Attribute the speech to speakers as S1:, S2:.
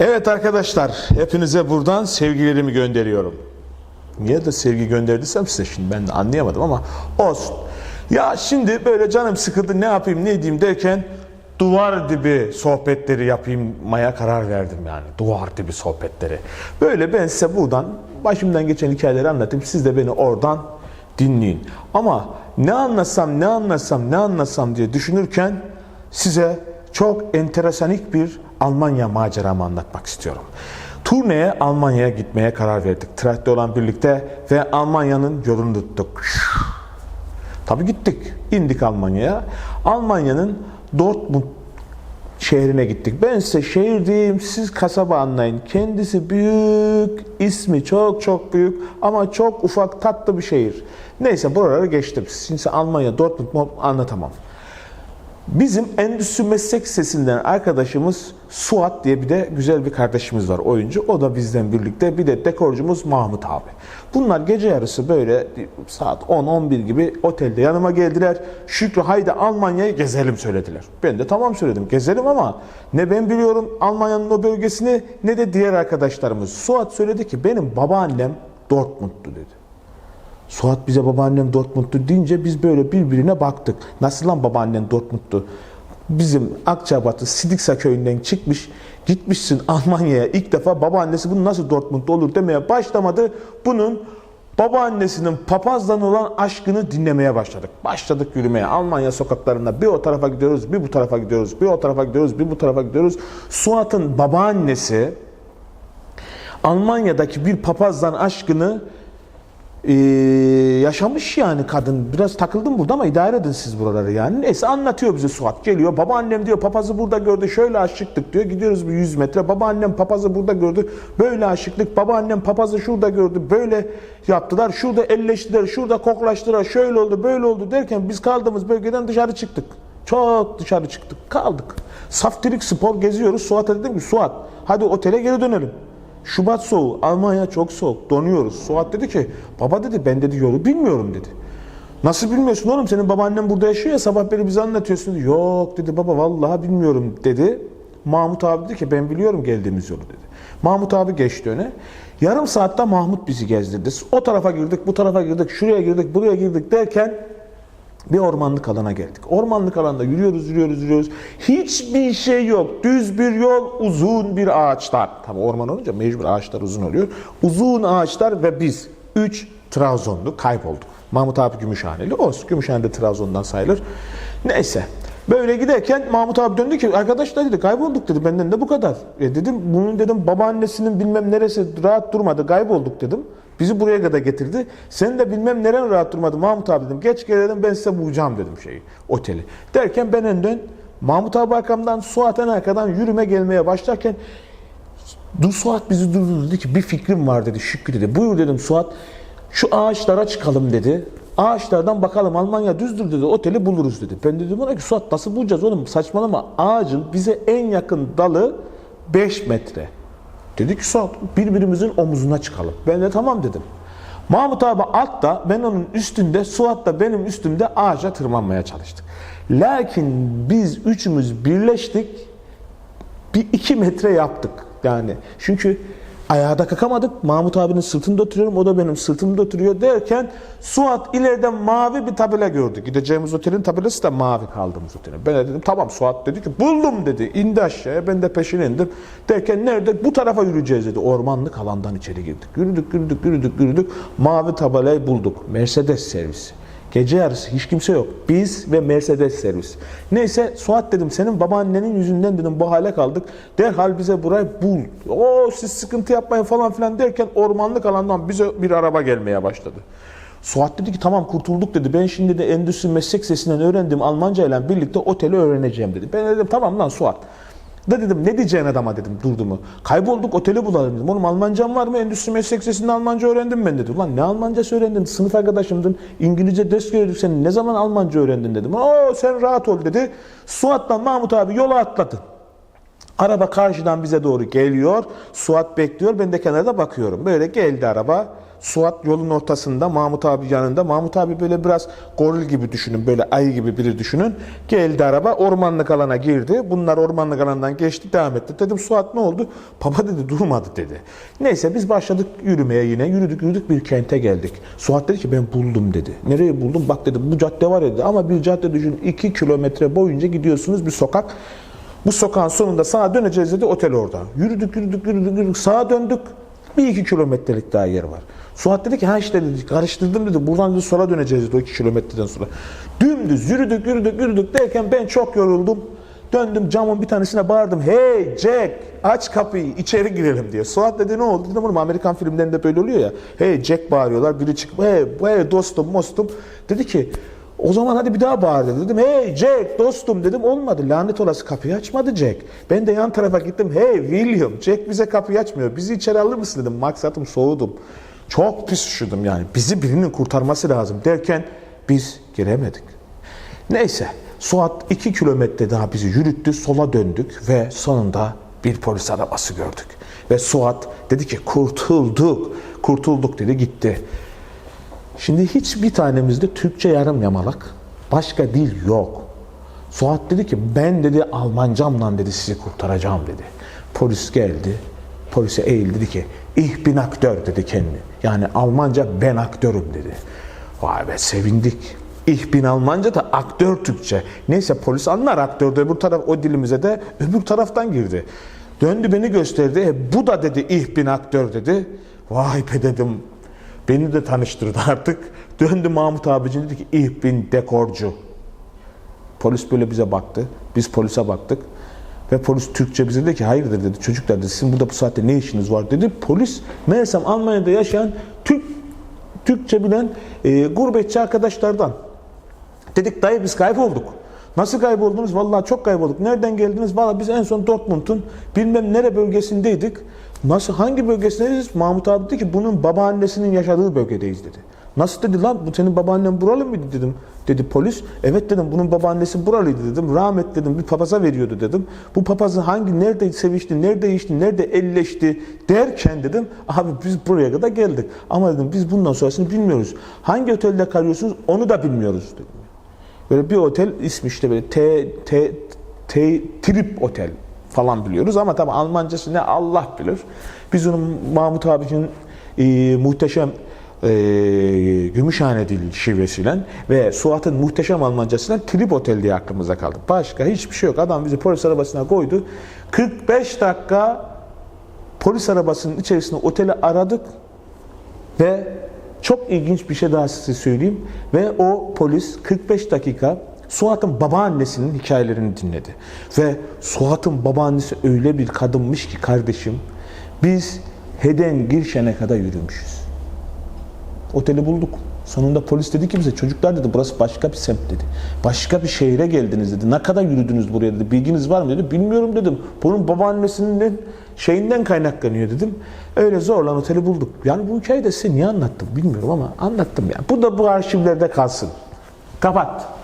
S1: Evet arkadaşlar, hepinize buradan sevgilerimi gönderiyorum. Niye de sevgi gönderdiysem size şimdi ben de anlayamadım ama olsun. Ya şimdi böyle canım sıkıldı ne yapayım ne edeyim derken duvar dibi sohbetleri yapayım maya karar verdim yani. Duvar dibi sohbetleri. Böyle ben size buradan başımdan geçen hikayeleri anlatayım. Siz de beni oradan dinleyin. Ama ne anlatsam ne anlatsam ne anlatsam diye düşünürken size çok enteresanik bir Almanya maceramı anlatmak istiyorum. Turneye Almanya'ya gitmeye karar verdik. Traktör olan birlikte ve Almanya'nın yolunu tuttuk. Tabii gittik. İndik Almanya'ya. Almanya'nın Dortmund şehrine gittik. Ben size şehir diyeyim, siz kasaba anlayın. Kendisi büyük, ismi çok çok büyük ama çok ufak tatlı bir şehir. Neyse buraları geçtim. Şimdi Almanya, Dortmund anlatamam. Bizim Endüstri Meslek Sesi'nden arkadaşımız Suat diye bir de güzel bir kardeşimiz var oyuncu. O da bizden birlikte. Bir de dekorcumuz Mahmut abi. Bunlar gece yarısı böyle saat 10-11 gibi otelde yanıma geldiler. Şükrü haydi Almanya'yı gezelim söylediler. Ben de tamam söyledim gezelim ama ne ben biliyorum Almanya'nın o bölgesini ne de diğer arkadaşlarımız. Suat söyledi ki benim babaannem Dortmund'du dedi. Suat bize babaannem Dortmund'tu deyince biz böyle birbirine baktık. Nasıl lan babaannen Dortmund'tu? Bizim Akçabatı Sidiksa köyünden çıkmış, gitmişsin Almanya'ya ilk defa babaannesi bunu nasıl Dortmund'da olur demeye başlamadı. Bunun babaannesinin papazdan olan aşkını dinlemeye başladık. Başladık yürümeye. Almanya sokaklarında bir o tarafa gidiyoruz, bir bu tarafa gidiyoruz, bir o tarafa gidiyoruz, bir bu tarafa gidiyoruz. Suat'ın babaannesi Almanya'daki bir papazdan aşkını ee, yaşamış yani kadın. Biraz takıldım burada ama idare edin siz buraları yani. Neyse anlatıyor bize Suat. Geliyor babaannem diyor papazı burada gördü şöyle aşıktık diyor. Gidiyoruz bir 100 metre. Babaannem papazı burada gördü. Böyle aşıklık. Babaannem papazı şurada gördü. Böyle yaptılar. Şurada elleştiler. Şurada koklaştılar. Şöyle oldu böyle oldu derken biz kaldığımız bölgeden dışarı çıktık. Çok dışarı çıktık. Kaldık. Saftirik spor geziyoruz. Suat'a dedim ki Suat hadi otele geri dönelim. Şubat soğuğu. Almanya çok soğuk. Donuyoruz. Suat dedi ki baba dedi ben dedi yolu bilmiyorum dedi. Nasıl bilmiyorsun oğlum senin babaannen burada yaşıyor ya sabah beri bize anlatıyorsun. Yok dedi baba vallahi bilmiyorum dedi. Mahmut abi dedi ki ben biliyorum geldiğimiz yolu dedi. Mahmut abi geçti öne. Yarım saatte Mahmut bizi gezdirdi. O tarafa girdik, bu tarafa girdik, şuraya girdik, buraya girdik derken bir ormanlık alana geldik. Ormanlık alanda yürüyoruz, yürüyoruz, yürüyoruz. Hiçbir şey yok. Düz bir yol, uzun bir ağaçlar. Tabi orman olunca mecbur ağaçlar uzun oluyor. Uzun ağaçlar ve biz üç Trabzonlu kaybolduk. Mahmut abi Gümüşhaneli. Olsun. Gümüşhane'de Trabzon'dan sayılır. Neyse. Böyle giderken Mahmut abi döndü ki arkadaşlar dedi kaybolduk dedi benden de bu kadar. E dedim bunun dedim babaannesinin bilmem neresi rahat durmadı kaybolduk dedim. Bizi buraya kadar getirdi. Sen de bilmem neren rahat durmadı Mahmut abi dedim. Geç gel dedim ben size bulacağım dedim şeyi oteli. Derken ben önden Mahmut abi arkamdan Suat en arkadan yürüme gelmeye başlarken Dur Suat bizi durdurdu dedi ki bir fikrim var dedi Şükrü dedi. Buyur dedim Suat şu ağaçlara çıkalım dedi. Ağaçlardan bakalım Almanya düzdür dedi. Oteli buluruz dedi. Ben dedim ona ki Suat nasıl bulacağız oğlum saçmalama. Ağacın bize en yakın dalı 5 metre. Dedi ki Suat birbirimizin omuzuna çıkalım. Ben de tamam dedim. Mahmut abi altta ben onun üstünde Suat da benim üstümde ağaca tırmanmaya çalıştık. Lakin biz üçümüz birleştik bir iki metre yaptık. Yani çünkü ayağa da kalkamadık. Mahmut abinin sırtında oturuyorum. O da benim sırtımda oturuyor derken Suat ileride mavi bir tabela gördü. Gideceğimiz otelin tabelası da mavi kaldığımız otelin. Ben de dedim tamam Suat dedi ki buldum dedi. İndi aşağıya ben de peşine indim. Derken nerede? Bu tarafa yürüyeceğiz dedi. Ormanlık alandan içeri girdik. Yürüdük yürüdük yürüdük yürüdük. Mavi tabelayı bulduk. Mercedes servisi. Gece yarısı hiç kimse yok. Biz ve Mercedes servis. Neyse Suat dedim senin babaannenin yüzünden dedim bu hale kaldık. Derhal bize burayı bul. O siz sıkıntı yapmayın falan filan derken ormanlık alandan bize bir araba gelmeye başladı. Suat dedi ki tamam kurtulduk dedi. Ben şimdi de endüstri meslek sesinden öğrendiğim Almanca ile birlikte oteli öğreneceğim dedi. Ben dedim tamam lan Suat. Da dedim ne diyeceksin adama dedim durdu mu. Kaybolduk oteli bulalım dedim. Oğlum Almancam var mı? Endüstri meslek sesinde Almanca öğrendim ben dedi. Ulan ne Almancası öğrendin? Sınıf arkadaşımdın. İngilizce ders görüyorduk sen. Ne zaman Almanca öğrendin dedim. Oo sen rahat ol dedi. Suat'la Mahmut abi yola atladı. Araba karşıdan bize doğru geliyor. Suat bekliyor. Ben de kenarda bakıyorum. Böyle geldi araba. Suat yolun ortasında, Mahmut abi yanında. Mahmut abi böyle biraz goril gibi düşünün, böyle ayı gibi biri düşünün. Geldi araba, ormanlık alana girdi. Bunlar ormanlık alandan geçti, devam etti. Dedim Suat ne oldu? Baba dedi durmadı dedi. Neyse biz başladık yürümeye yine. Yürüdük yürüdük bir kente geldik. Suat dedi ki ben buldum dedi. Nereye buldum? Bak dedi bu cadde var dedi. Ama bir cadde düşün 2 kilometre boyunca gidiyorsunuz bir sokak. Bu sokağın sonunda sağa döneceğiz dedi otel orada. Yürüdük yürüdük yürüdük yürüdük sağa döndük. Bir iki kilometrelik daha yer var. Suat dedi ki ha işte dedi karıştırdım dedi. Buradan dedi sola döneceğiz dedi o iki kilometreden sonra. Dümdüz yürüdük yürüdük yürüdük derken ben çok yoruldum. Döndüm camın bir tanesine bağırdım. Hey Jack aç kapıyı içeri girelim diye. Suat dedi ne oldu? Dedim oğlum Amerikan filmlerinde böyle oluyor ya. Hey Jack bağırıyorlar. Biri çıkıp hey, hey dostum mostum. Dedi ki o zaman hadi bir daha bağır dedi. Dedim hey Jack dostum dedim olmadı. Lanet olası kapıyı açmadı Jack. Ben de yan tarafa gittim. Hey William Jack bize kapıyı açmıyor. Bizi içeri alır mısın dedim. Maksatım soğudum. Çok pis üşüdüm yani. Bizi birinin kurtarması lazım derken biz giremedik. Neyse Suat 2 kilometre daha bizi yürüttü. Sola döndük ve sonunda bir polis arabası gördük. Ve Suat dedi ki kurtulduk. Kurtulduk dedi gitti. Şimdi hiçbir tanemizde Türkçe yarım yamalak. Başka dil yok. Suat dedi ki ben dedi Almancamla dedi sizi kurtaracağım dedi. Polis geldi. Polise eğildi dedi ki ich bin aktör dedi kendi. Yani Almanca ben aktörüm dedi. Vay be sevindik. Ich bin Almanca da aktör Türkçe. Neyse polis anlar aktör de öbür taraf o dilimize de öbür taraftan girdi. Döndü beni gösterdi. E, bu da dedi ich bin aktör dedi. Vay be dedim. Beni de tanıştırdı artık. Döndü Mahmut abicim dedi ki ich bin dekorcu. Polis böyle bize baktı. Biz polise baktık. Ve polis Türkçe bize dedi ki hayırdır dedi. Çocuklar dedi sizin burada bu saatte ne işiniz var dedi. Polis meğersem Almanya'da yaşayan Türk Türkçe bilen e, gurbetçi arkadaşlardan. Dedik dayı biz kaybolduk. Nasıl kayboldunuz? Vallahi çok kaybolduk. Nereden geldiniz? Vallahi biz en son Dortmund'un bilmem nere bölgesindeydik. Nasıl hangi bölgesindeyiz? Mahmut abi dedi ki bunun babaannesinin yaşadığı bölgedeyiz dedi. Nasıl dedi lan bu senin babaannen buralı mıydı dedim. Dedi polis. Evet dedim bunun babaannesi buralıydı dedim. Rahmet dedim bir papaza veriyordu dedim. Bu papazı hangi nerede sevişti, nerede içti, nerede elleşti derken dedim. Abi biz buraya kadar geldik. Ama dedim biz bundan sonrasını bilmiyoruz. Hangi otelde kalıyorsunuz onu da bilmiyoruz dedim. Böyle bir otel ismi işte böyle T, T, T, Trip Otel falan biliyoruz ama tabi Almancası ne Allah bilir. Biz onun Mahmut abicinin e, muhteşem e, Gümüşhane dil şivesiyle ve Suat'ın muhteşem Almancasıyla Trip Otel diye aklımıza kaldı. Başka hiçbir şey yok. Adam bizi polis arabasına koydu. 45 dakika polis arabasının içerisinde oteli aradık ve çok ilginç bir şey daha size söyleyeyim. Ve o polis 45 dakika Suat'ın babaannesinin hikayelerini dinledi. Ve Suat'ın babaannesi öyle bir kadınmış ki kardeşim biz Heden Girşen'e kadar yürümüşüz. Oteli bulduk. Sonunda polis dedi ki bize çocuklar dedi burası başka bir semt dedi. Başka bir şehire geldiniz dedi. Ne kadar yürüdünüz buraya dedi. Bilginiz var mı dedi. Bilmiyorum dedim. Bunun babaannesinin şeyinden kaynaklanıyor dedim. Öyle zorla oteli bulduk. Yani bu hikayeyi de size niye anlattım bilmiyorum ama anlattım yani. Bu da bu arşivlerde kalsın. Kapat.